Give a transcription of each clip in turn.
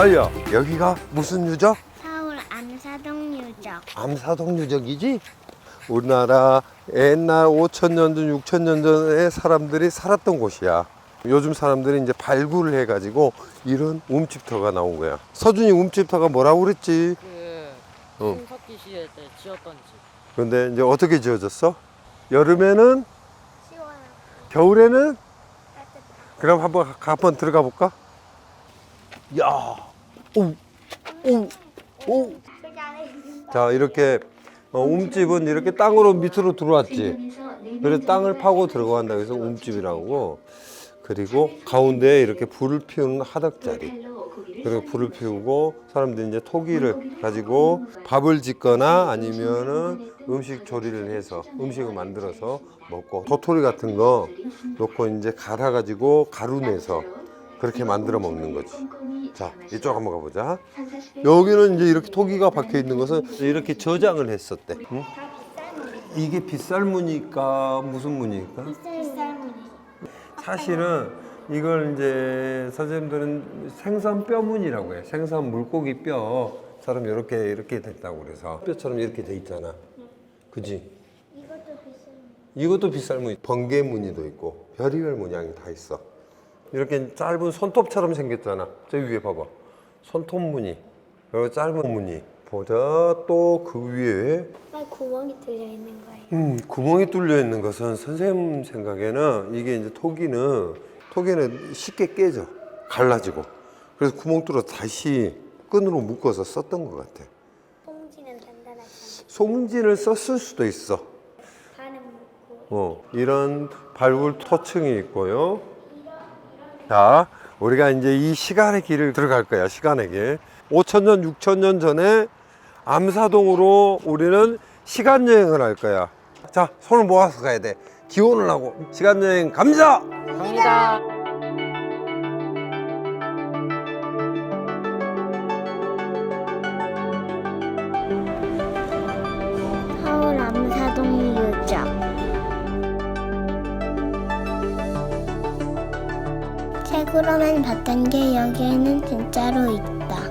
아야 여기가 무슨 유적? 서울 암사동 유적. 암사동 유적이지? 우리나라 옛날 5천 년 전, 6천 년 전에 사람들이 살았던 곳이야. 요즘 사람들이 이제 발굴을 해가지고 이런 움집터가 나온 거야. 서준이 움집터가 뭐라고 그랬지? 그 어. 신석기 시대 때 지었던 집. 근데 이제 어떻게 지어졌어? 여름에는 시원하고 겨울에는 따뜻하고. 그럼 한번 가- 한번 들어가 볼까? 야, 오, 오, 오. 자 이렇게 어, 움집은 이렇게 땅으로 밑으로 들어왔지. 그래서 땅을 파고 들어간다 그래서 움집이라고. 그리고 가운데에 이렇게 불을 피우는 하덕자리. 그리고 불을 피우고 사람들이 이제 토기를 가지고 밥을 짓거나 아니면은 음식 조리를 해서 음식을 만들어서 먹고 도토리 같은 거 놓고 이제 갈아가지고 가루 내서 그렇게 만들어 먹는 거지. 자, 이쪽 한번 가보자. 여기는 이제 이렇게 토기가 박혀 있는 것은 이렇게 저장을 했었대. 응? 이게 빗살무니까 무슨? 쌀쌀무늬. 사실은 이걸 이제 선생님들은 생선 뼈문이라고 해. 생선 물고기 뼈처럼 이렇게 이렇게 됐다고 그래서 뼈처럼 이렇게 돼 있잖아. 그지? 이것도 비싼. 이것도 빗살무늬, 번개 무늬도 있고 별의별 모양이 다 있어. 이렇게 짧은 손톱처럼 생겼잖아. 저 위에 봐봐. 손톱 무늬, 그리고 짧은 무늬. 보자 또 그 위에 막 구멍이 뚫려 있는 거예요. 음, 구멍이 뚫려 있는 것은 선생님 생각에는 이게 이제 토기는 토기는 쉽게 깨져 갈라지고 그래서 구멍 뚫어 다시 끈으로 묶어서 썼던 것 같아. 뽕지는 단단하잖아. 송진을 썼을 수도 있어. 반은 묻고. 어, 이런 발굴 토층이 있고요. 자, 우리가 이제 이 시간의 길을 들어갈 거야. 시간의 길. 5천 년, 6천 년 전에 암사동으로 우리는 시간 여행을 할 거야. 자, 손을 모아서 가야 돼. 기원을 하고 시간 여행 갑니다. 갑니다. 책으로만 봤던 게 여기에는 진짜로 있다.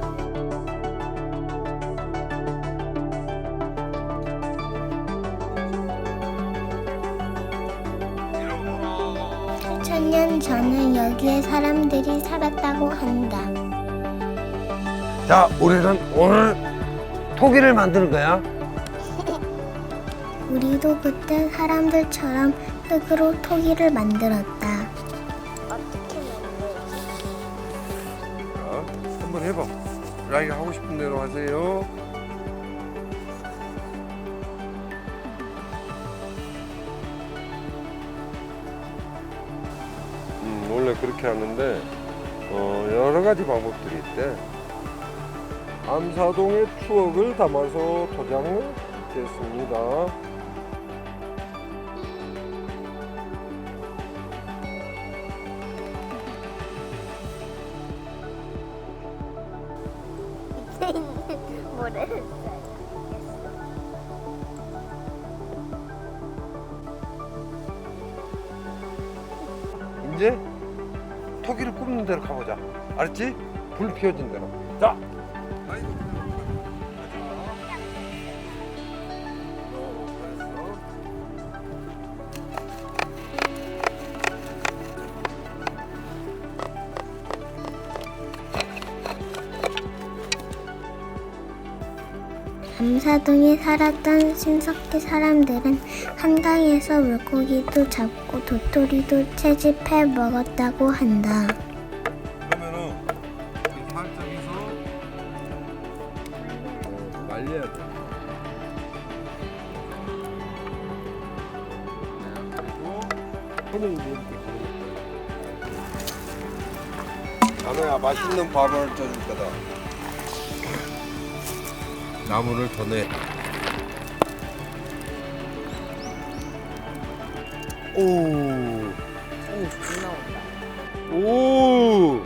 천년 전에 여기에 사람들이 살았다고 한다. 자, 우리는 오늘 토기를 만드는 거야. 우리도 그때 사람들처럼 흙으로 토기를 만들었다. 해봐. 자기가 하고 싶은 대로 하세요. 음, 원래 그렇게 하는데 어, 여러 가지 방법들이 있대. 암사동의 추억을 담아서 도장을 됐습니다. 모르겠어요. 이제 토기를 굽는 대로 가보자. 알았지? 불 피워진 대로. 자. 암사동에 살았던 신석기 사람들은 한강에서 물고기도 잡고 도토리도 채집해 먹었다고 한다. 그러면은 우리 살짝 해서 어, 말려야 돼. 그리고 손을 이렇게 나노야 맛있는 밥을 쪄줄 거다. 나무를 더 내. 오. 오, 나온다. 오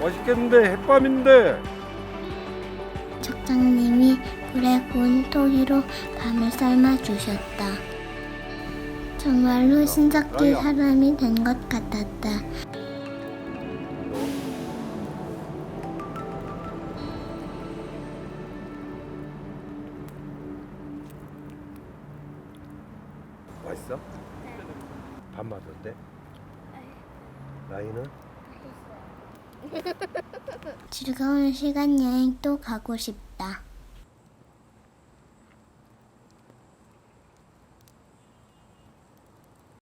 맛있겠는데 햇밤인데 척장님이 불에 구운 토기로 밤을 삶아 주셨다. 정말로 신석기 사람이 된 것 같았다. 맛있어? 밥 맛없대? 나이는? 즐거운 시간 여행 또 가고 싶다.